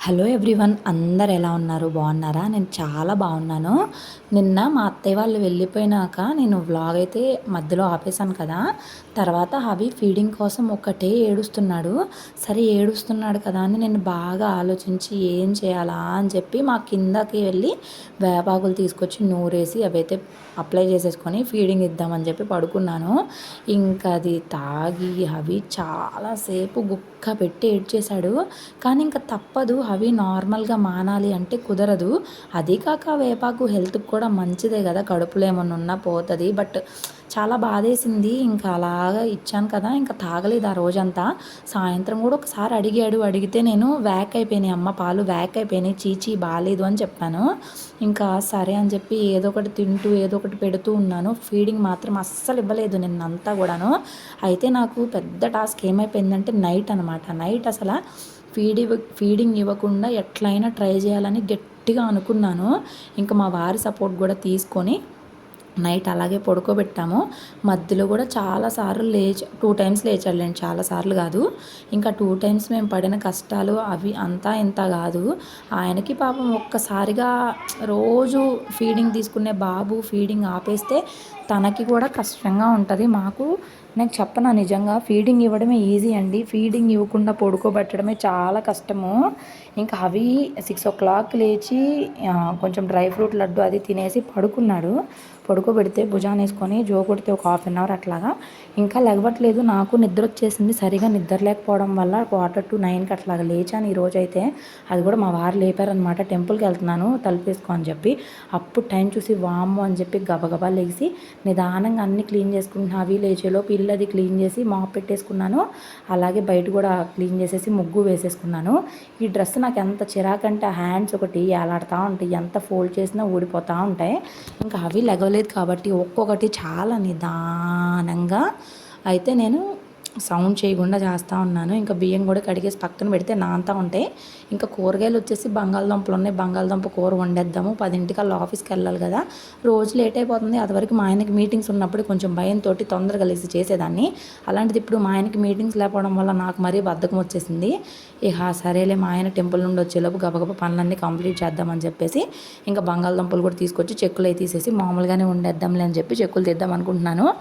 Hello everyone అందరు ఎలా ఉన్నారు? బాగున్నారా? నేను చాలా బాగున్నాను. నిన్న మా అత్తయ్య వాళ్ళు వెళ్ళిపోయినాక నేను వ్లాగ్ అయితే మధ్యలో ఆపేశాను కదా. తర్వాత అవి ఫీడింగ్ కోసం ఒకటే ఏడుస్తున్నాడు. సరే ఏడుస్తున్నాడు కదా అని నేను బాగా ఆలోచించి ఏం చేయాలా అని చెప్పి మా కిందకి వెళ్ళి వేపాకులు తీసుకొచ్చి నూరేసి అవైతే అప్లై చేసేసుకొని ఫీడింగ్ ఇద్దామని చెప్పి పడుకున్నాను. ఇంకా అది తాగి అవి చాలాసేపు గుక్క పెట్టి ఏడ్చేశాడు. కానీ ఇంకా తప్పదు అవి నార్మల్గా మానాలి అంటే కుదరదు. అదే కాక వేపాకు హెల్త్కి కూడా మంచిదే కదా. కడుపులో ఏమన్నా ఉన్నా పోతుంది. బట్ చాలా బాధేసింది. ఇంకా అలాగా ఇచ్చాను కదా. ఇంకా తాగలేదు ఆ రోజంతా. సాయంత్రం కూడా ఒకసారి అడిగాడు. అడిగితే నేను వ్యాక్ అయిపోయినాయి. అమ్మ పాలు వ్యాక్ అయిపోయినాయి. చీచీ బాగాలేదు అని చెప్పాను. ఇంకా సరే అని చెప్పి ఏదో ఒకటి తింటూ ఏదో ఒకటి పెడుతూ ఉన్నాను. ఫీడింగ్ మాత్రం అస్సలు ఇవ్వలేదు నిన్నంతా కూడాను. అయితే నాకు పెద్ద టాస్క్ ఏమైపోయిందంటే నైట్ అనమాట నైట్ అసలు ఫీడ్ ఇవ్వ ఫీడింగ్ ఇవ్వకుండా ఎట్లయినా ట్రై చేయాలని గట్టిగా అనుకున్నాను. ఇంకా మా వారి సపోర్ట్ కూడా తీసుకొని నైట్ అలాగే పడుకోబెట్టాము. మధ్యలో కూడా చాలాసార్లు లేచి టూ టైమ్స్ లేచాడులేండి. చాలాసార్లు కాదు. ఇంకా టూ టైమ్స్ మేము పడిన కష్టాలు అవి అంతా ఇంత కాదు. ఆయనకి పాపం ఒక్కసారిగా రోజు ఫీడింగ్ తీసుకునే బాబు ఫీడింగ్ ఆపేస్తే తనకి కూడా కష్టంగా ఉంటుంది. మాకు నేను చెప్పనా నిజంగా ఫీడింగ్ ఇవ్వడమే ఈజీ అండి. ఫీడింగ్ ఇవ్వకుండా పడుకోబెట్టడమే చాలా కష్టము. ఇంకా అవి సిక్స్ ఓ క్లాక్ లేచి కొంచెం డ్రై ఫ్రూట్ లడ్డు అది తినేసి పడుకున్నాడు. పడుకోబెడితే భుజాన్ని వేసుకొని జో కొడితే ఒక హాఫ్ అన్ అవర్ అట్లాగా. ఇంకా లెగవట్లేదు నాకు నిద్ర వచ్చేసింది సరిగా నిద్ర లేకపోవడం వల్ల క్వార్టర్ టు నైన్కి అట్లాగా లేచాను ఈ రోజు అయితే అది కూడా మా వారు లేపారనమాట టెంపుల్కి వెళ్తున్నాను తలుపేసుకో అని చెప్పి. అప్పుడు టైం చూసి వామ్ అని చెప్పి గబగబా లేచి నిదానంగా అన్ని క్లీన్ చేసుకుంటున్నా. అవి లేచేలోపు ఇల్లు అది క్లీన్ చేసి మాప్ పెట్టేసుకున్నాను. అలాగే బయట కూడా క్లీన్ చేసేసి ముగ్గు వేసేసుకున్నాను. ఈ డ్రెస్ నాకు ఎంత చిరాకంటే ఆ హ్యాండ్స్ ఒకటి ఎలాడుతూ ఉంటాయి. ఎంత ఫోల్డ్ చేసినా ఊడిపోతూ ఉంటాయి. ఇంకా అవి లెగలేదు రాలేదు కాబట్టి ఒక్కొక్కటి చాలా నిదానంగా అయితే నేను సౌండ్ చేయకుండా చేస్తూ ఉన్నాను. ఇంకా బియ్యం కూడా కడిగేసి పక్కన పెడితే నాంతా ఉంటాయి. ఇంకా కూరగాయలు వచ్చేసి బంగాళదుంపలు ఉన్నాయి. బంగాళదుంప కూర వండేద్దాము. పదింటికల్లా ఆఫీస్కి వెళ్ళాలి కదా. రోజు లేట్ అయిపోతుంది. అదివరకు మా ఆయనకి మీటింగ్స్ ఉన్నప్పుడు కొంచెం భయంతో తొందరగా లేసి చేసేదాన్ని. అలాంటిది ఇప్పుడు మా ఆయనకి మీటింగ్స్ లేకపోవడం వల్ల నాకు మరీ బద్ధకం వచ్చేసింది. ఇక సరేలే మా ఆయన టెంపుల్ నుండి వచ్చేలోపు గబగబ పనులన్నీ కంప్లీట్ చేద్దామని చెప్పేసి ఇంకా బంగాళదుంపలు కూడా తీసుకొచ్చి చెక్కులు అయితే తీసేసి మామూలుగానే ఉండేద్దాంలే అని చెప్పి చెక్కులు తీద్దాం అనుకుంటున్నాను.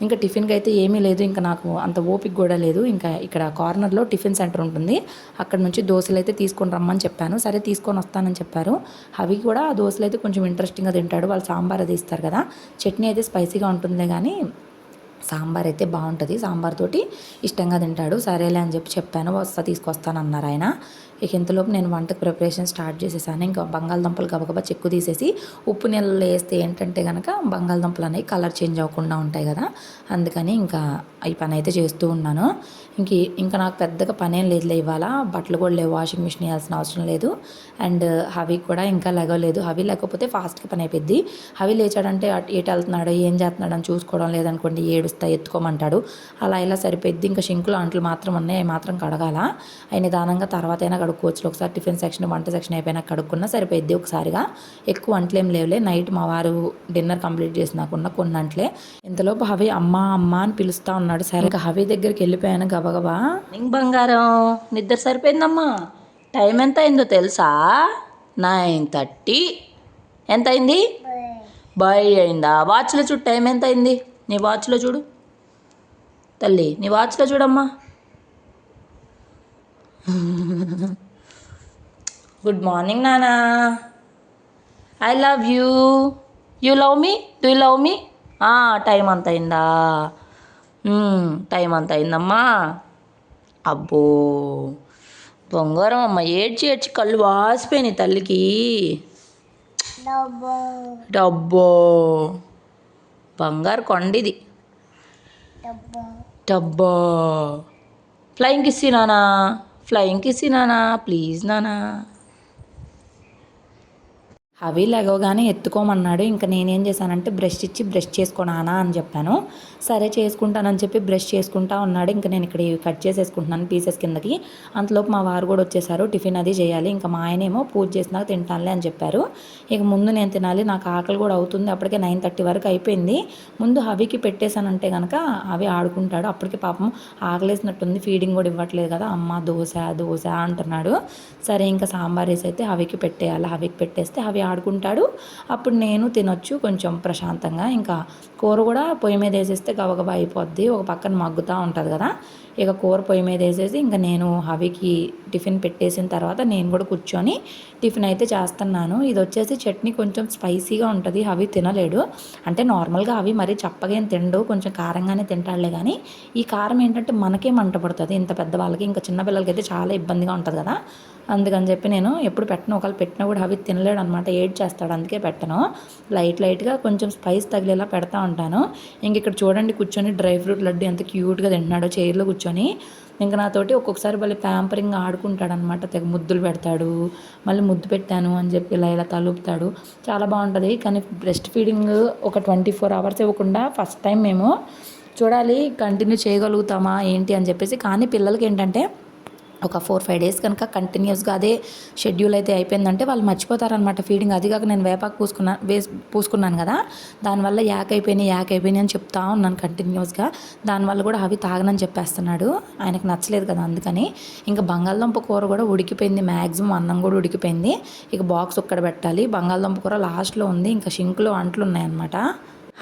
ఇంకా టిఫిన్కి అయితే ఏమీ లేదు. ఇంకా నాకు అంత ఓపిక కూడా లేదు. ఇంకా ఇక్కడ కార్నర్లో టిఫిన్ సెంటర్ ఉంటుంది. అక్కడ నుంచి దోశలు అయితే తీసుకొని రమ్మని చెప్పాను. సరే తీసుకొని వస్తానని చెప్పారు. అవి కూడా ఆ దోశలు అయితే కొంచెం ఇంట్రెస్టింగ్గా తింటాడు. వాళ్ళు సాంబార్ అది ఇస్తారు కదా. చట్నీ అయితే స్పైసీగా ఉంటుందే కానీ సాంబార్ అయితే బాగుంటుంది. సాంబార్ తోటి ఇష్టంగా తింటాడు. సరేలే అని చెప్పి చెప్పాను. వస్తా తీసుకొస్తాను అన్నారు ఆయన. ఇక ఇంతలోపు నేను వంటకు ప్రిపరేషన్ స్టార్ట్ చేసేసాను. ఇంకా బంగాళదుంపలు గబగబా చెక్కు తీసేసి ఉప్పు నీళ్ళలో వేస్తే ఏంటంటే కనుక బంగాళదుంపలు అనేవి కలర్ చేంజ్ అవ్వకుండా ఉంటాయి కదా. అందుకని ఇంకా ఈ పని అయితే చేస్తూ ఉన్నాను. ఇంక ఇంకా నాకు పెద్దగా పనేం లేదులే ఇవాళ. బట్టలు కూడా లేవు వాషింగ్ మిషన్ వేయాల్సిన అవసరం లేదు. అండ్ హవి కూడా ఇంకా లెగలేదు హవి లేకపోతే ఫాస్ట్గా పని అయిపోద్ది. హవి లేచాడంటే అటు ఎటు వెళ్తున్నాడు ఏం చేస్తున్నాడు అని చూసుకోవడం లేదనుకోండి ఏడుస్తా ఎత్తుకోమంటాడు. అలా ఇలా సరిపోద్ది ఇంకా షింకులు అంట్లు మాత్రం ఉన్నాయి అవి మాత్రం కడగాల. అవి నిదానంగా తర్వాత అయినా కడుక్కోవచ్చు. ఒకసారి టిఫిన్ సెక్షన్ వంట సెక్షన్ అయిపోయినా కడుక్కున్నా సరిపోయిద్ది. ఒకసారిగా ఎక్కువ అంట్లేం లేవులే. నైట్ మా వారు డిన్నర్ కంప్లీట్ చేసినాకున్న కొన్ని అంట్లే ఇంతలోపు హవి అమ్మా అమ్మ అని పిలుస్తా ఉన్నాడు. సరే ఇంకా హవి దగ్గరికి వెళ్ళిపోయాను గబగబా. బంగారం? నిద్ర సరిపోయిందమ్మా. టైం ఎంత అయిందో తెలుసా? Nine thirty. ఎంత అయింది? బై అయిందా? వాచ్లో చూడు టైం ఎంత అయింది? నీ వాచ్లో చూడు. తల్లి నీ వాచ్లో చూడమ్మా. గుడ్ మార్నింగ్ నానా I love you you love me do love me time అంత అయిందా? టైం అంత అయిందమ్మా. అబ్బో బంగారం అమ్మ ఏడ్చి ఏడ్చి కళ్ళు వాసిపోయినాయి తల్లికి. డబ్బో. బంగారు కొండిది. డబ్బా. ఫ్లయింగ్ కిస్సి నానా. ఫ్లయింగ్ కిస్ నానా ప్లీజ్ నానా. అవి లెగవగానే ఎత్తుకోమన్నాడు. ఇంకా నేనేం చేశానంటే బ్రష్ ఇచ్చి బ్రష్ చేసుకోనానా అని చెప్పాను. సరే చేసుకుంటానని చెప్పి బ్రష్ చేసుకుంటా ఉన్నాడు. ఇంకా నేను ఇక్కడ కట్ చేసేసుకుంటున్నాను పీసెస్ కిందకి. అంతలోపు మా వారు కూడా వచ్చేసారు. టిఫిన్ అది చేయాలి. ఇంకా మా ఆయనేమో పూజ చేసినాక తింటానులే అని చెప్పారు. ఇక ముందు నేను తినాలి. నాకు ఆకలి కూడా అవుతుంది. అప్పటికే నైన్ థర్టీ వరకు అయిపోయింది. ముందు హవికి పెట్టేశానంటే కనుక అవి ఆడుకుంటాడు. అప్పటికి పాపం ఆకలేసినట్టుంది. ఫీడింగ్ కూడా ఇవ్వట్లేదు కదా. అమ్మ దోశ దోశ అంటున్నాడు. సరే ఇంకా సాంబార్ వేసి అయితే హవికి పెట్టేయాలి. హవికి పెట్టేస్తే హవి ఆడుకుంటాడు. అప్పుడు నేను తినొచ్చు కొంచెం ప్రశాంతంగా. ఇంకా కూర కూడా పొయ్యి మీద వేసేస్తే గబగబా అయిపోద్ది. ఒక పక్కన మగ్గుతూ ఉంటుంది కదా. ఇక కూర పొయ్యి మీద వేసేసి ఇంకా నేను హవికి టిఫిన్ పెట్టేసిన తర్వాత నేను కూడా కూర్చొని టిఫిన్ అయితే చేస్తున్నాను. ఇది వచ్చేసి చట్నీ కొంచెం స్పైసీగా ఉంటుంది. హవి తినలేడు. అంటే నార్మల్గా అవి మరీ చప్పగా ఏం తిండు కొంచెం కారంగానే తింటాడులే కానీ ఈ కారం ఏంటంటే మనకే మంట పడుతుంది ఇంత పెద్దవాళ్ళకి ఇంకా చిన్నపిల్లలకి అయితే చాలా ఇబ్బందిగా ఉంటుంది కదా. అందుకని చెప్పి నేను ఎప్పుడు పెట్టను. ఒకవేళ పెట్టినా కూడా అవి తినలేడు అనమాట ఏడ్ చేస్తాడు. అందుకే పెట్టను. లైట్ లైట్గా కొంచెం స్పైస్ తగిలేలా పెడతా ఉంటాను. ఇంక ఇక్కడ చూడండి కూర్చొని డ్రై ఫ్రూట్ లడ్డు ఎంత క్యూట్గా తింటున్నాడో చైర్లో కూర్చొని. ఇంకా నాతోటి ఒక్కొక్కసారి మళ్ళీ ప్యాంపరింగ్ ఆడుకుంటాడు అనమాట తెగ ముద్దులు పెడతాడు. మళ్ళీ ముద్దు పెట్టాను అని చెప్పి ఇలా ఇలా తలుపుతాడు. చాలా బాగుంటుంది. కానీ బ్రెస్ట్ ఫీడింగ్ ఒక ట్వంటీ ఫోర్ అవర్స్ ఇవ్వకుండా ఫస్ట్ టైం మేము చూడాలి కంటిన్యూ చేయగలుగుతామా ఏంటి అని చెప్పేసి. కానీ పిల్లలకి ఏంటంటే ఒక ఫోర్ ఫైవ్ డేస్ కనుక కంటిన్యూస్గా అదే షెడ్యూల్ అయితే అయిపోయిందంటే వాళ్ళు మర్చిపోతారనమాట ఫీడింగ్. అది కాక నేను వేపాకు పూసుకున్నా వేస్ పూసుకున్నాను కదా దానివల్ల యాక్ అయిపోయినాయి యాక్ అయిపోయినాయి అని చెప్తా ఉన్నాను కంటిన్యూస్గా. దానివల్ల కూడా అవి తాగనని చెప్పేస్తున్నాడు. ఆయనకు నచ్చలేదు కదా అందుకని. ఇంకా బంగాళదుంప కూర కూడా ఉడికిపోయింది. మ్యాక్సిమం అన్నం కూడా ఉడికిపోయింది. ఇక బాక్స్ ఒక్కడ పెట్టాలి. బంగాళదుంప కూర లాస్ట్లో ఉంది. ఇంకా షింకులో అంట్లు ఉన్నాయన్నమాట.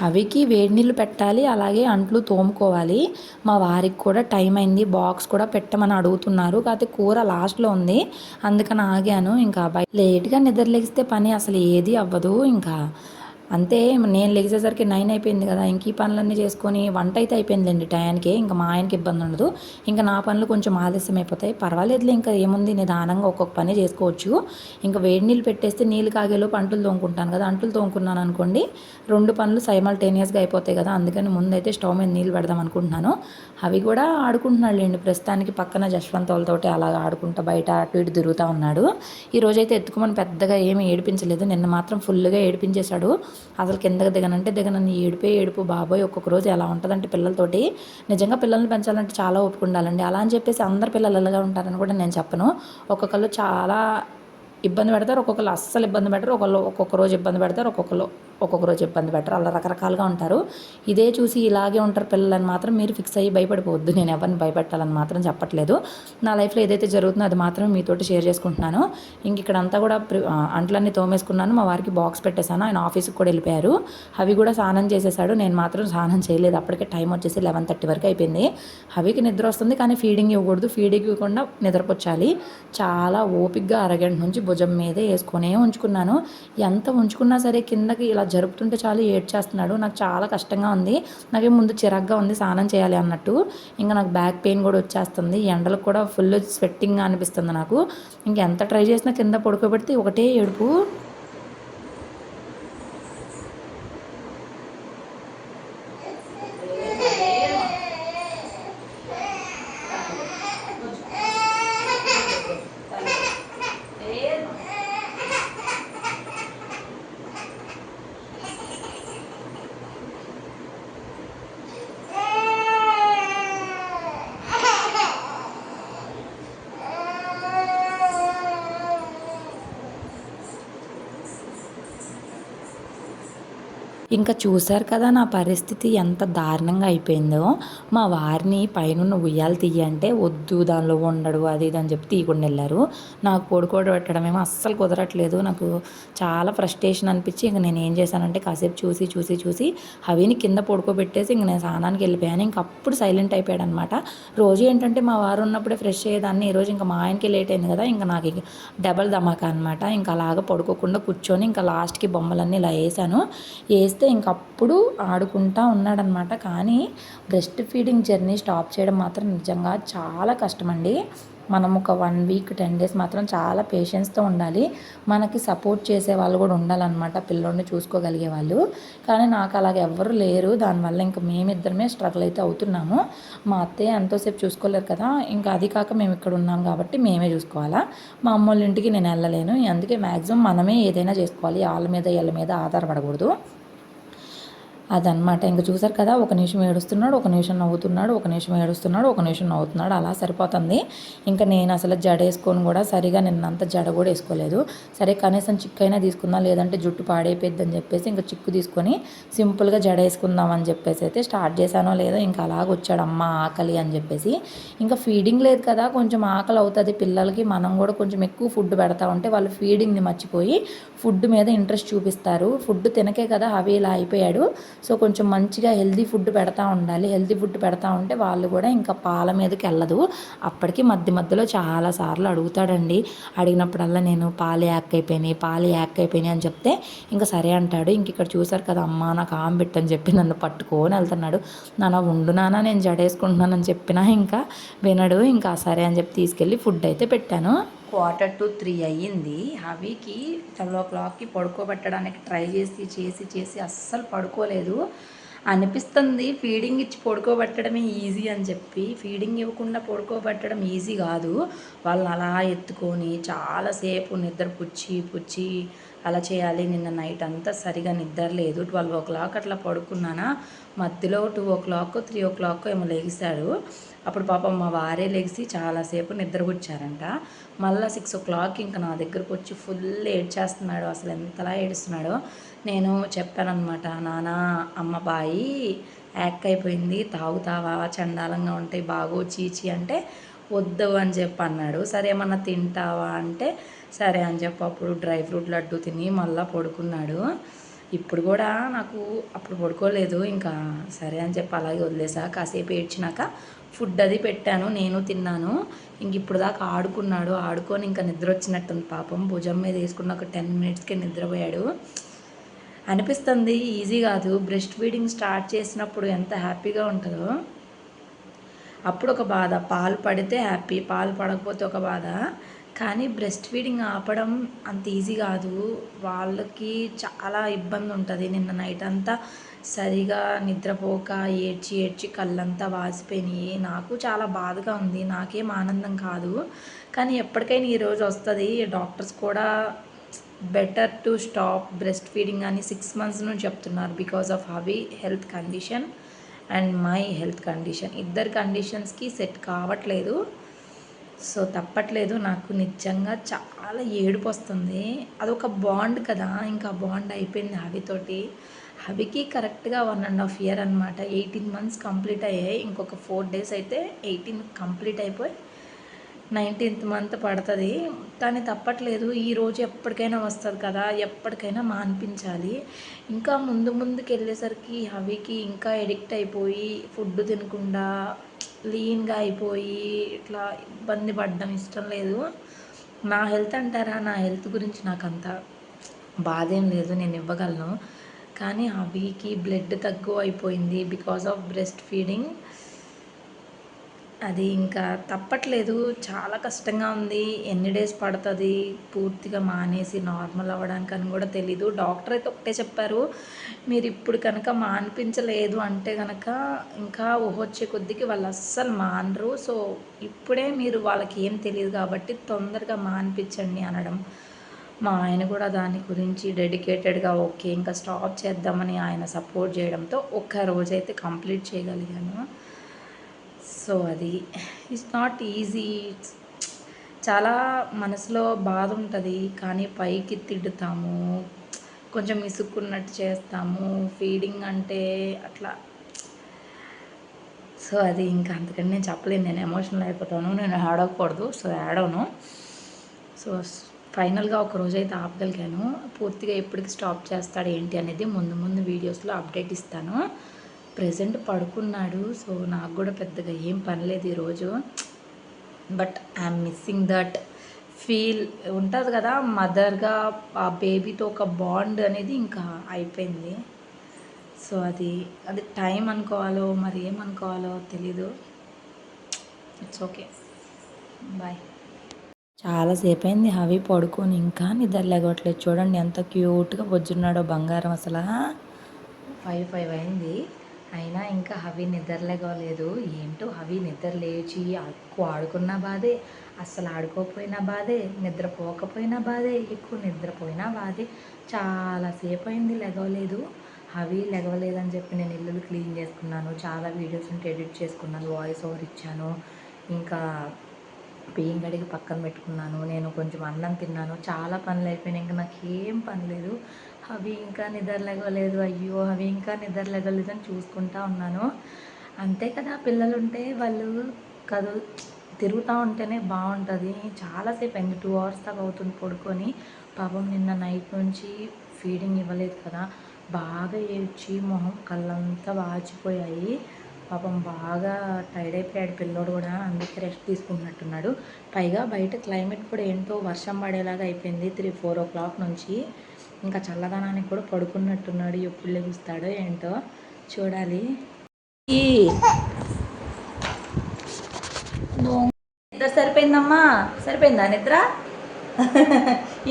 అవికి వేడి నీళ్ళు పెట్టాలి అలాగే అంట్లు తోముకోవాలి. మా వారికి కూడా టైం అయింది బాక్స్ కూడా పెట్టమని అడుగుతున్నారు. కాకపోతే కూర లాస్ట్లో ఉంది అందుకని ఆగాను. ఇంకా లేట్గా నిద్రలేగిస్తే పని అసలు ఏది అవ్వదు. ఇంకా అంతే నేను లెగిసేసరికి నైన్ అయిపోయింది కదా ఇంక ఈ పనులన్నీ చేసుకొని వంట అయితే అయిపోయిందండి టయానికి ఇంకా మా ఆయనకి ఇబ్బంది ఉండదు. ఇంకా నా పనులు కొంచెం ఆలస్యం అయిపోతాయి పర్వాలేదులే ఇంకా ఏముంది నిదానంగా ఒక్కొక్క పని చేసుకోవచ్చు. ఇంకా వేడి నీళ్ళు పెట్టేస్తే నీళ్ళు కాగేలోపు అంటులు తోముకుంటాను కదా అంటులు తోముకున్నాను అనుకోండి రెండు పనులు సైమల్టేనియస్గా అయిపోతాయి కదా అందుకని ముందైతే స్టవ్ మీద నీళ్ళు పెడదాం అనుకుంటున్నాను. అవి కూడా ఆడుకుంటున్నాడు లేండి ప్రస్తుతానికి పక్కన జశ్వంత్ వాళ్ళతోటి అలాగా ఆడుకుంటా బయట అటు ఇటు తిరుగుతూ ఉన్నాడు. ఈరోజైతే రోజైతే ఎత్తుకోమని పెద్దగా ఏమీ ఏడిపించలేదు నిన్న మాత్రం ఫుల్గా ఏడిపించేశాడు. అసలు కిందకి దిగనంటే దిగనని ఏడిపోయి ఏడుపు బాబోయ్ ఒక్కొక్క రోజు ఎలా ఉంటుందంటే పిల్లలతోటి. నిజంగా పిల్లల్ని పెంచాలంటే చాలా ఒప్పుకుండాలండి. అలా అని చెప్పేసి అందరు పిల్లలు ఎలాగా ఉంటారని కూడా నేను చెప్పను. ఒక్కొక్కళ్ళు చాలా ఇబ్బంది పెడతారు ఒక్కొక్కరు అస్సలు ఇబ్బంది పెట్టరు ఒకళ్ళు ఒక్కొక్క రోజు ఇబ్బంది పెడతారు ఒక్కొక్కరు ఒక్కొక్క రోజు ఇబ్బంది పెట్టరు. అలా రకరకాలుగా ఉంటారు. ఇదే చూసి ఇలాగే ఉంటారు పిల్లలని మాత్రం మీరు ఫిక్స్ అయ్యి భయపడిపోవద్దు. నేను ఎవరిని భయపెట్టాలని మాత్రం చెప్పట్లేదు. నా లైఫ్లో ఏదైతే జరుగుతుందో అది మాత్రం మీతోటి షేర్ చేసుకుంటున్నాను. ఇంక ఇక్కడ అంతా కూడా ప్రి- అంట్లన్నీ తోమేసుకున్నాను. మా వారికి బాక్స్ పెట్టేశాను. ఆయన ఆఫీస్కి కూడా వెళ్ళిపోయారు. అవి కూడా స్నానం చేసేసాడు నేను మాత్రం స్నానం చేయలేదు. అప్పటికే టైం వచ్చేసి లెవెన్ థర్టీ వరకు అయిపోయింది. హవికి నిద్ర వస్తుంది కానీ ఫీడింగ్ ఇవ్వకూడదు. ఫీడింగ్ ఇవ్వకుండా నిద్రపొచ్చాలి. చాలా ఓపిక్గా అరగంట నుంచి భుజం మీదే వేసుకునే ఉంచుకున్నాను. ఎంత ఉంచుకున్నా సరే కిందకి ఇలా జరుపుతుంటే చాలు ఏడ్చేస్తున్నాడు. నాకు చాలా కష్టంగా ఉంది. నాకే ముందు చిరాగ్గా ఉంది స్నానం చేయాలి అన్నట్టు. ఇంకా నాకు బ్యాక్ పెయిన్ కూడా వచ్చేస్తుంది. ఎండలకు కూడా ఫుల్ స్వెట్టింగ్గా అనిపిస్తుంది నాకు. ఇంకెంత ట్రై చేసినా కింద పడుకోబెడితే ఒకటే ఏడుపు. ఇంకా చూశారు కదా నా పరిస్థితి ఎంత దారుణంగా అయిపోయిందో. మా వారిని పైన ఉయ్యాలు తీయంటే వద్దు దానిలో ఉండడు అది ఇది అని చెప్పి తీయకుండా వెళ్ళారు. నాకు పొడుకోడు పెట్టడమేమో అస్సలు కుదరట్లేదు. నాకు చాలా ఫ్రస్ట్రేషన్ అనిపించి ఇంక నేను ఏం చేశానంటే కాసేపు చూసి చూసి చూసి అవిని కింద పడుకోబెట్టేసి ఇంక నేను స్నానానికి వెళ్ళిపోయాను. ఇంక అప్పుడు సైలెంట్ అయిపోయాడు అనమాట రోజు ఏంటంటే మా వారు ఉన్నప్పుడే ఫ్రెష్ అయ్యేదాన్ని. ఈరోజు ఇంకా మా ఆయనకి లేట్ అయింది కదా ఇంకా నాకు డబల్ ధమాకా అనమాట ఇంకా అలాగ పడుకోకుండా కూర్చొని ఇంకా లాస్ట్కి బొమ్మలన్నీ ఇలా వేసాను. వేసి వేస్తే ఇంకప్పుడు ఆడుకుంటా ఉన్నాడనమాట. కానీ బ్రెస్ట్ ఫీడింగ్ జర్నీ స్టాప్ చేయడం మాత్రం నిజంగా చాలా కష్టమండి. మనం ఒక వన్ వీక్ టెన్ డేస్ మాత్రం చాలా పేషెన్స్తో ఉండాలి. మనకి సపోర్ట్ చేసే వాళ్ళు కూడా ఉండాలన్నమాట పిల్లోడిని చూసుకోగలిగే వాళ్ళు. కానీ నాకు అలాగ ఎవ్వరు లేరు. దానివల్ల ఇంకా మేమిద్దరమే స్ట్రగుల్ అయితే అవుతున్నాము. మా అత్తయ్య ఎంతోసేపు చూసుకోలేరు కదా ఇంకా అది కాక మేము ఇక్కడ ఉన్నాం కాబట్టి మేమే చూసుకోవాలా. మా అమ్మ వాళ్ళ ఇంటికి నేను వెళ్ళలేను. అందుకే మ్యాక్సిమం మనమే ఏదైనా చేసుకోవాలి. వాళ్ళ మీద వీళ్ళ మీద ఆధారపడకూడదు. అదనమాట ఇంక చూసారు కదా ఒక నిమిషం ఏడుస్తున్నాడు ఒక నిమిషం నవ్వుతున్నాడు ఒక నిమిషం ఏడుస్తున్నాడు ఒక నిమిషం నవ్వుతున్నాడు అలా సరిపోతుంది. ఇంకా నేను అసలు జడ వేసుకొని కూడా సరిగా నిన్నంత జడ కూడా వేసుకోలేదు. సరే కనీసం చిక్కు అయినా తీసుకుందాం లేదంటే జుట్టు పాడైపోద్ది అని చెప్పేసి ఇంకా చిక్కు తీసుకొని సింపుల్గా జడ వేసుకుందాం అని చెప్పేసి అయితే స్టార్ట్ చేశానో లేదో ఇంకా అలాగ వచ్చాడు అమ్మ ఆకలి అని చెప్పేసి. ఇంకా ఫీడింగ్ లేదు కదా కొంచెం ఆకలి అవుతుంది పిల్లలకి మనం కూడా కొంచెం ఎక్కువ ఫుడ్ పెడతా ఉంటే వాళ్ళు ఫీడింగ్ని మర్చిపోయి ఫుడ్ మీద ఇంట్రెస్ట్ చూపిస్తారు. ఫుడ్ తినకే కదా అవి ఇలా అయిపోయాడు. సో కొంచెం మంచిగా హెల్దీ ఫుడ్ పెడతా ఉండాలి. హెల్దీ ఫుడ్ పెడతా ఉంటే వాళ్ళు కూడా ఇంకా పాల మీదకి వెళ్ళదు అప్పటికి మధ్య మధ్యలో చాలాసార్లు అడుగుతాడండి. అడిగినప్పుడల్లా నేను పాలు యాక్ అయిపోయినాయి పాలు యాక్ అయిపోయినాయి అని చెప్తే ఇంకా సరే అంటాడు. ఇంక ఇక్కడ చూసారు కదా అమ్మ నాకు ఆమె పెట్టని చెప్పి నన్ను పట్టుకొని వెళ్తున్నాడు. నాన్న ఉండు నాన్న నేను జడేసుకుంటున్నానని చెప్పినా ఇంకా వినడు. ఇంకా సరే అని చెప్పి తీసుకెళ్ళి ఫుడ్ అయితే పెట్టాను. క్వార్టర్ టు త్రీ అయ్యింది. హవీకి ట్వెల్వ్ ఓ క్లాక్కి పడుకోబెట్టడానికి ట్రై చేసి చేసి చేసి అస్సలు పడుకోలేదు. అనిపిస్తుంది ఫీడింగ్ ఇచ్చి పడుకోబెట్టడమే ఈజీ అని చెప్పి. ఫీడింగ్ ఇవ్వకుండా పడుకోబెట్టడం ఈజీ కాదు. వాళ్ళని అలా ఎత్తుకొని చాలాసేపు నిద్ర పుచ్చి పుచ్చి అలా చేయాలి. నిన్న నైట్ అంతా సరిగా నిద్ర లేదు. ట్వెల్వ్ ఓ క్లాక్ అట్లా పడుకున్నానా? మధ్యలో two o'clock three o'clock ఏమో లెగిశాడు అప్పుడు పాపం మా వారే లెగిసి చాలాసేపు నిద్రపుచ్చారంట. మళ్ళీ సిక్స్ ఓ క్లాక్ ఇంకా నా దగ్గరకు వచ్చి ఫుల్ ఏడ్చేస్తున్నాడు అసలు ఎంతలా ఏడుస్తున్నాడో నేను చెప్పానమాట నాన్న అమ్మ బాయి యాక్ అయిపోయింది తాగుతావా? చండాలంగా ఉంటాయి బాగో చీచి అంటే వద్దు అని చెప్పి అన్నాడు సరే ఏమన్నా తింటావా అంటే సరే అని చెప్పి. అప్పుడు డ్రై ఫ్రూట్ లడ్డు తిని మళ్ళీ పడుకున్నాడు. ఇప్పుడు కూడా నాకు అప్పుడు పడుకోలేదు. ఇంకా సరే అని చెప్పి అలాగే వదిలేసా. కాసేపు ఏడ్చినాక ఫుడ్ అది పెట్టాను నేను తిన్నాను. ఇంక ఇప్పుడు దాకా ఆడుకున్నాడు. ఆడుకొని ఇంకా నిద్ర వచ్చినట్టుంది పాపం. భుజం మీద వేసుకున్న ఒక టెన్ మినిట్స్కి నిద్రపోయాడు. అనిపిస్తుంది ఈజీ కాదు. బ్రెస్ట్ ఫీడింగ్ స్టార్ట్ చేసినప్పుడు ఎంత హ్యాపీగా ఉంటుందో. అప్పుడు ఒక బాధ. పాలు పడితే హ్యాపీ పాలు పడకపోతే ఒక బాధ. కానీ బ్రెస్ట్ ఫీడింగ్ ఆపడం అంత ఈజీ కాదు. వాళ్ళకి చాలా ఇబ్బంది ఉంటుంది. నిన్న నైట్ అంతా సరిగా నిద్రపోక ఏడ్చి ఏడ్చి కళ్ళంతా వాసిపోయినాయి. నాకు చాలా బాధగా ఉంది. నాకేం ఆనందం కాదు. కానీ ఎప్పటికైనా ఈరోజు వస్తుంది. డాక్టర్స్ కూడా better to stop breast feeding అని సిక్స్ మంత్స్ నుంచి చెప్తున్నారు because of Havi health condition and my health condition. ఇద్దరు కండిషన్స్కి సెట్ కావట్లేదు. సో తప్పట్లేదు. నాకు నిజంగా చాలా ఏడుపు వస్తుంది. అదొక బాండ్ కదా. ఇంకా బాండ్ అయిపోయింది హవితోటి. హవికి కరెక్ట్గా వన్ అండ్ హాఫ్ ఇయర్ అనమాట ఎయిటీన్ మంత్స్ కంప్లీట్ అయ్యాయి. ఇంకొక ఫోర్ డేస్ అయితే ఎయిటీన్ కంప్లీట్ అయిపోయి నైన్టీన్త్ మంత్ పడుతుంది. కానీ తప్పట్లేదు. ఈ రోజు ఎప్పటికైనా వస్తుంది కదా. ఎప్పటికైనా మాన్పించాలి. ఇంకా ముందు ముందుకు వెళ్ళేసరికి హవికి ఇంకా ఎడిక్ట్ అయిపోయి ఫుడ్ తినకుండా లీన్గా అయిపోయి ఇట్లా ఇబ్బంది పడడం ఇష్టం లేదు. నా హెల్త్ అంటారా? నా హెల్త్ గురించి నాకు అంత బాధ ఏం లేదు. నేను ఇవ్వగలను. కానీ హవీకి బ్లడ్ తక్కువ అయిపోయింది బికాస్ ఆఫ్ బ్రెస్ట్ ఫీడింగ్. అది ఇంకా తప్పట్లేదు. చాలా కష్టంగా ఉంది. ఎన్ని డేస్ పడుతుంది? పూర్తిగా మానేసి నార్మల్ అవ్వడానికి అని కూడా తెలీదు. డాక్టర్ అయితే ఒకటే చెప్పారు. మీరు ఇప్పుడు కనుక మాన్పించలేదు అంటే కనుక ఇంకా ఊహొచ్చే కొద్దికి వాళ్ళు అస్సలు మానరు. సో ఇప్పుడే మీరు వాళ్ళకి ఏం తెలియదు కాబట్టి తొందరగా మానిపించండి అనడం. మా ఆయన కూడా దాని గురించి డెడికేటెడ్గా ఓకే ఇంకా స్టాప్ చేద్దామని ఆయన సపోర్ట్ చేయడంతో ఒక్క రోజైతే కంప్లీట్ చేయగలిగాను. సో అది ఇట్స్ నాట్ ఈజీ. చాలా మనసులో బాధ ఉంటుంది కానీ పైకి తిడుతాము కొంచెం ఇసుక్కున్నట్టు చేస్తాము ఫీడింగ్ అంటే అట్లా. సో అది ఇంకా అందుకని నేను చెప్పలేను నేను ఎమోషనల్ అయిపోతాను నేను ఆడకూడదు సో ఆడవను సో ఫైనల్గా ఒక రోజు అయితే ఆపగలిగాను. పూర్తిగా ఎప్పటికి స్టాప్ చేస్తాడు ఏంటి అనేది ముందు ముందు వీడియోస్లో అప్డేట్ ఇస్తాను. ప్రజెంట్ పడుకున్నాడు సో నాకు కూడా పెద్దగా ఏం పనిలేదు ఈరోజు but I'm missing that feel. ఉంటుంది కదా మదర్గా ఆ బేబీతో ఒక బాండ్ అనేది ఇంకా అయిపోయింది. సో అది అది టైం అనుకోవాలో మరి ఏమనుకోవాలో తెలీదు. It's okay. బాయ్. చాలాసేపు అయింది హవి పడుకొని ఇంకా నిద్ర లేగట్లేదు చూడండి ఎంత క్యూట్గా బొజ్జున్నాడో బంగారం అసలు. ఫైవ్ ఫైవ్ అయింది. అయినా ఇంకా హవి నిద్ర లేగలేదు ఏంటో హవి నిద్ర లేచి ఎక్కువ ఆడుకున్న బాధే అస్సలు ఆడుకోకపోయినా బాధే నిద్రపోకపోయినా బాధే ఎక్కువ నిద్రపోయినా బాధే. చాలాసేపు అయింది లెగవలేదు. అవి లెగవలేదని చెప్పి నేను ఇల్లు క్లీన్ చేసుకున్నాను. చాలా వీడియోస్ ఉంటే ఎడిట్ చేసుకున్నాను వాయిస్ ఓవర్ ఇచ్చాను. ఇంకా బియ్యం కడిగి పక్కన పెట్టుకున్నాను. నేను కొంచెం అన్నం తిన్నాను. చాలా పనులు అయిపోయినాయి. ఇంకా నాకు ఏం పని లేదు. అవి ఇంకా నిద్రలేగలేదు అయ్యో అవి ఇంకా నిద్రలేగలేదు అని చూసుకుంటా ఉన్నాను. అంతే కదా పిల్లలు ఉంటే వాళ్ళు కదు తిరుగుతూ ఉంటేనే బాగుంటుంది చాలాసేపు అయింది. టూ అవర్స్ దాకా అవుతుంది పడుకొని. పాపం నిన్న నైట్ నుంచి ఫీడింగ్ ఇవ్వలేదు కదా. బాగా ఏడ్చి మొహం కళ్ళంతా వాచిపోయాయి. పాపం బాగా టైర్డ్ అయిపోయాడు పిల్లోడు కూడా అందుకే రెస్ట్ తీసుకుంటున్నట్టున్నాడు. పైగా బయట క్లైమేట్ కూడా ఏంటో వర్షం పడేలాగా అయిపోయింది త్రీ ఫోర్ ఓ క్లాక్ నుంచి. ఇంకా చల్లదనానికి కూడా పడుకున్నట్టున్నాడు ఎప్పుడు లెగుస్తాడో ఏంటో చూడాలి. నిద్ర సరిపోయిందమ్మా? సరిపోయిందా నిద్ర?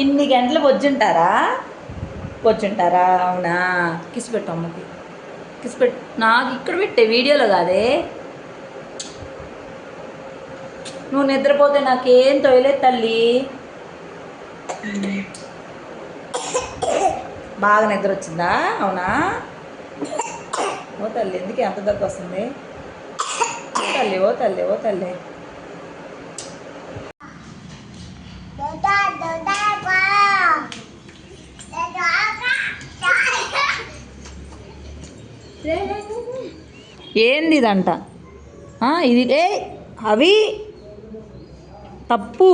ఇన్ని గంటలు వచ్చుంటారా వచ్చుంటారా అవునా? కిసి పెట్టు అమ్మకి. కిసి పెట్ నాకు ఇక్కడ పెట్టే వీడియోలో కాదే. నువ్వు నిద్రపోతే నాకేం తోయలేదు తల్లి. బాగా నిద్ర వచ్చిందా అవునా? ఓ తల్లి ఎందుకు ఎంత దగ్గర వస్తుంది? ఓ తల్లి ఓ తల్లి ఓ తల్లి. ఏంది ఇదంట ఇది ఏ అవి తప్పు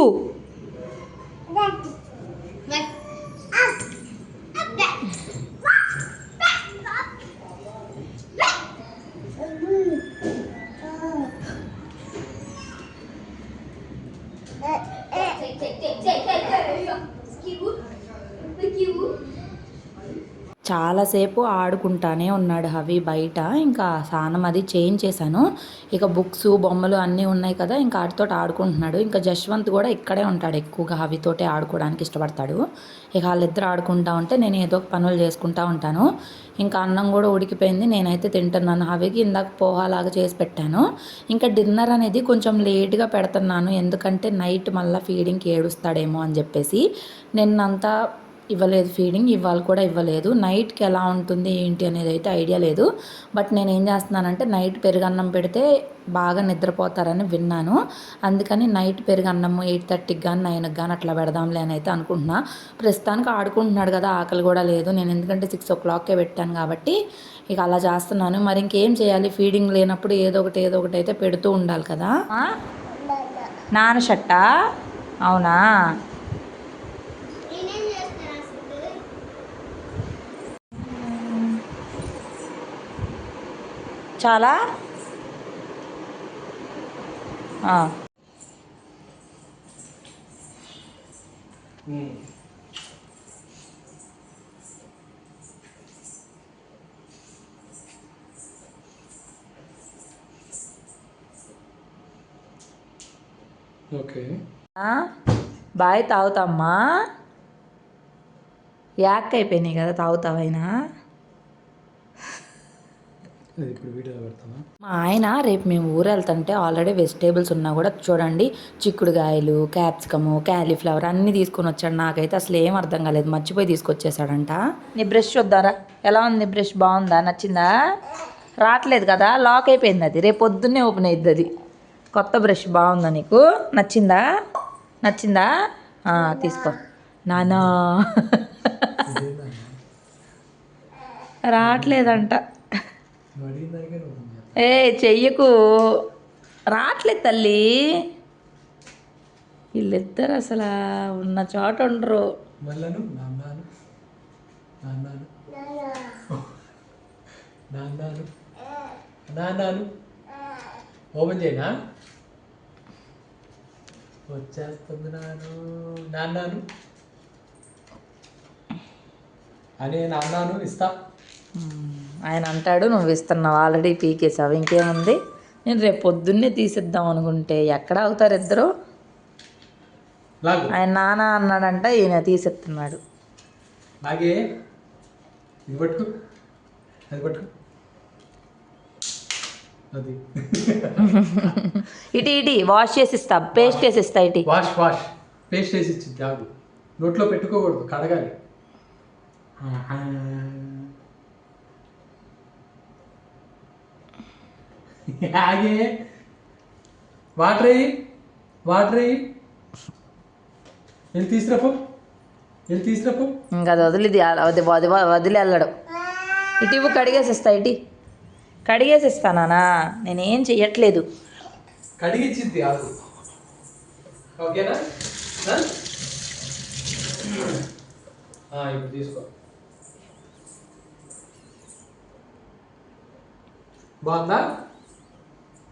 చాలాసేపు ఆడుకుంటానే ఉన్నాడు హవి బయట. ఇంకా స్నానం అది చేంజ్ చేశాను ఇక బుక్స్ బొమ్మలు అన్నీ ఉన్నాయి కదా ఇంకా వాటితో ఆడుకుంటున్నాడు. ఇంకా జశ్వంత్ కూడా ఇక్కడే ఉంటాడు ఎక్కువగా హవితోటే ఆడుకోవడానికి ఇష్టపడతాడు. ఇక వాళ్ళిద్దరు ఆడుకుంటా ఉంటే నేను ఏదో ఒక పనులు చేసుకుంటా ఉంటాను. ఇంకా అన్నం కూడా ఉడికిపోయింది. నేనైతే తింటున్నాను. హవికి ఇందాక పోహాలాగా చేసి పెట్టాను. ఇంకా డిన్నర్ అనేది కొంచెం లేట్గా పెడుతున్నాను. ఎందుకంటే నైట్ మళ్ళీ ఫీడింగ్కి ఏడుస్తాడేమో అని చెప్పేసి. నిన్నంతా ఇవ్వలేదు ఫీడింగ్ ఇవాళ కూడా ఇవ్వలేదు. నైట్కి ఎలా ఉంటుంది ఏంటి అనేది అయితే ఐడియా లేదు. బట్ నేను ఏం చేస్తున్నానంటే నైట్ పెరుగన్నం పెడితే బాగా నిద్రపోతారని విన్నాను. అందుకని నైట్ పెరుగన్నం ఎయిట్ థర్టీకి కానీ నైన్కి కానీ అట్లా పెడదాంలే అని అయితే అనుకుంటున్నా. ప్రస్తుతానికి ఆడుకుంటున్నాడు కదా ఆకలి కూడా లేదు. నేను ఎందుకంటే సిక్స్ ఓ క్లాక్కే పెట్టాను కాబట్టి ఇక అలా చేస్తున్నాను. మరి ఇంకేం చేయాలి? ఫీడింగ్ లేనప్పుడు ఏదో ఒకటి ఏదో ఒకటి అయితే పెడుతూ ఉండాలి కదా. నాన్న షట్టా అవునా? చాలా. ఓకే? బాయ్ తాగుతామ్మా యాక్ అయిపోయినాయి కదా తాగుతావైనా అది ఇప్పుడు వీడియో పెడతామా మా ఆయన రేపు మేము ఊరు వెళ్తుంటే ఆల్రెడీ వెజిటేబుల్స్ ఉన్నా కూడా చూడండి చిక్కుడుగాయలు క్యాప్సికము క్యాలీఫ్లవర్ అన్నీ తీసుకొని వచ్చాడు. నాకైతే అసలు ఏం అర్థం కాలేదు. మర్చిపోయి తీసుకొచ్చేసాడంట. నీ బ్రష్ చూద్దారా. ఎలా ఉంది బ్రష్? బాగుందా? నచ్చిందా? రావట్లేదు కదా లాక్ అయిపోయింది అది. రేపు పొద్దున్నే ఓపెన్ అయ్యిద్ది అది. కొత్త బ్రష్ బాగుందా నీకు? నచ్చిందా? నచ్చిందా? ఆ, తీసుకో. నానా. రావట్లేదంట. ఏ చెయ్యకు. రావట్లేదు తల్లి. వీళ్ళిద్దరు అసలు ఉన్న చోట ఉండరు. మళ్ళను నాన్నాను. ఓపెన్ చేయనా? వచ్చేస్తుంది నాను. నాన్నాను. అని నాన్నాను ఇస్తా. ఆయన అంటాడు నువ్వు ఇస్తున్నావు? ఆల్రెడీ పీకేసావు. ఇంకేముంది? నేను రేపు పొద్దున్నే తీసిద్దాం అనుకుంటే ఎక్కడ అవుతారు ఇద్దరు? ఆయన నాన్న అన్నాడంట ఈయన అది ఇటు ఇటు వాష్ చేసి ఇస్తా పేస్ట్ వేసి ఇస్తా ఇటు. Wash wash. పేస్ట్ వేసి ఇచ్చింది నోట్లో పెట్టుకోకూడదు కడగాలి. ఆగే. వాటర్ అయ్యి వాటర్. అయ్యి వెళ్ళి తీసుకురాపో. వెళ్ళి తీసుకురాపో. ఇంకా అది వదిలిది అది వది వదిలి వెళ్ళడు. ఇటు ఇవ్వు కడిగేసి ఇస్తా ఇటు కడిగేసి ఇస్తా నానా. నేనేం చెయ్యట్లేదు. కడిగిచ్చింది ఆగు. ఓకేనా? ఇప్పుడు తీసుకో. బాగుందా?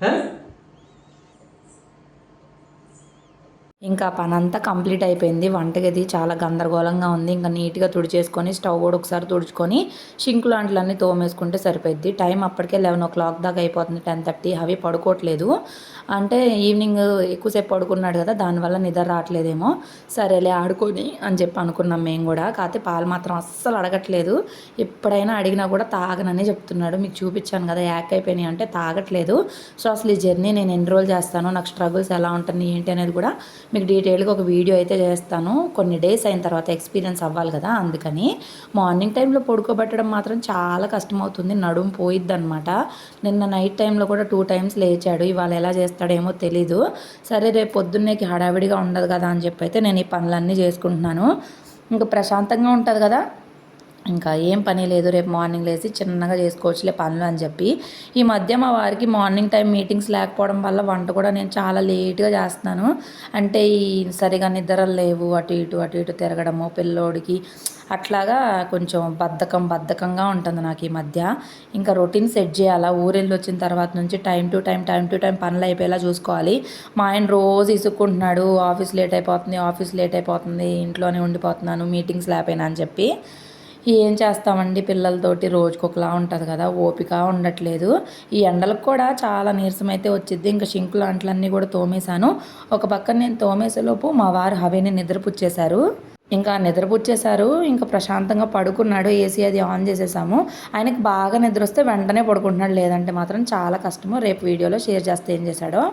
ఆ? ఇంకా పని అంతా కంప్లీట్ అయిపోయింది. వంటగది చాలా గందరగోళంగా ఉంది. ఇంకా నీట్గా తుడిచేసుకొని స్టవ్ కూడా ఒకసారి తుడుచుకొని షింక్ లాంటిలన్నీ తోమేసుకుంటే సరిపోద్ది టైం అప్పటికే లెవెన్ ఓ క్లాక్ దాకా అయిపోతుంది. Ten thirty. అవి పడుకోవట్లేదు. అంటే ఈవినింగ్ ఎక్కువసేపు పడుకున్నాడు కదా దానివల్ల నిద్ర రావట్లేదేమో. సరేలే ఆడుకొని అని చెప్పి అనుకున్నాం మేము కూడా. కాకపోతే పాలు మాత్రం అస్సలు అడగట్లేదు. ఎప్పుడైనా అడిగినా కూడా తాగనని చెప్తున్నాడు. మీకు చూపించాను కదా యాక్ అయిపోయినాయి అంటే తాగట్లేదు. సో అసలు ఈ జర్నీ నేను ఎన్ని రోజులు చేస్తాను నాకు స్ట్రగుల్స్ ఎలా ఉంటుంది ఏంటి అనేది కూడా మీకు డీటెయిల్గా ఒక వీడియో అయితే చేస్తాను. కొన్ని డేస్ అయిన తర్వాత ఎక్స్పీరియన్స్ అవ్వాలి కదా అందుకని. మార్నింగ్ టైంలో పడుకోబెట్టడం మాత్రం చాలా కష్టమవుతుంది. నడుము పోయిద్ది అనమాట నిన్న నైట్ టైంలో కూడా టూ టైమ్స్ లేచాడు. ఇవాళ ఎలా చేస్తాడేమో తెలీదు. సరే రేపు పొద్దున్నేకి హడావిడిగా ఉండదు కదా అని చెప్పి అయితే నేను ఈ పనులన్నీ చేసుకుంటున్నాను. ఇంకా ప్రశాంతంగా ఉంటుంది కదా? ఇంకా ఏం పని లేదు రేపు మార్నింగ్ లేచి చిన్నగా చేసుకోవచ్చులే పనులు అని చెప్పి. ఈ మధ్య మా వారికి మార్నింగ్ టైం మీటింగ్స్ లేకపోవడం వల్ల వంట కూడా నేను చాలా లేట్గా చేస్తున్నాను. అంటే ఈ సరిగా నిద్రలు లేవు అటు ఇటు అటు ఇటు తిరగడము పిల్లోడికి అట్లాగా కొంచెం బద్ధకం బద్ధకంగా ఉంటుంది నాకు ఈ మధ్య. ఇంకా రొటీన్ సెట్ చేయాలా? ఊరెళ్ళి వచ్చిన తర్వాత నుంచి time to time time to time పనులు అయిపోయేలా చూసుకోవాలి. మా ఆయన రోజు ఇసుక్కుంటున్నాడు ఆఫీస్ లేట్ అయిపోతుంది ఆఫీస్ లేట్ అయిపోతుంది ఇంట్లోనే ఉండిపోతున్నాను మీటింగ్స్ లేకపోయినా అని చెప్పి. ఏం చేస్తామండి పిల్లలతోటి? రోజుకి ఒకలా ఉంటుంది కదా ఓపిక ఉండట్లేదు. ఈ ఎండలకు కూడా చాలా నీరసం అయితే వచ్చింది ఇంకా షింకు లాంట్లన్నీ కూడా తోమేశాను. ఒక పక్కన నేను తోమేసేలోపు మా వారు హవేని నిద్రపుచ్చేశారు. ఇంకా నిద్రపుచ్చేశారు. ఇంకా ప్రశాంతంగా పడుకున్నాడు. ఏసీ అది ఆన్ చేసేసాము. ఆయనకి బాగా నిద్ర వస్తే వెంటనే పడుకుంటున్నాడు. లేదంటే మాత్రం చాలా కష్టము. రేపు వీడియోలో షేర్ చేస్తే ఏం చేశాడో.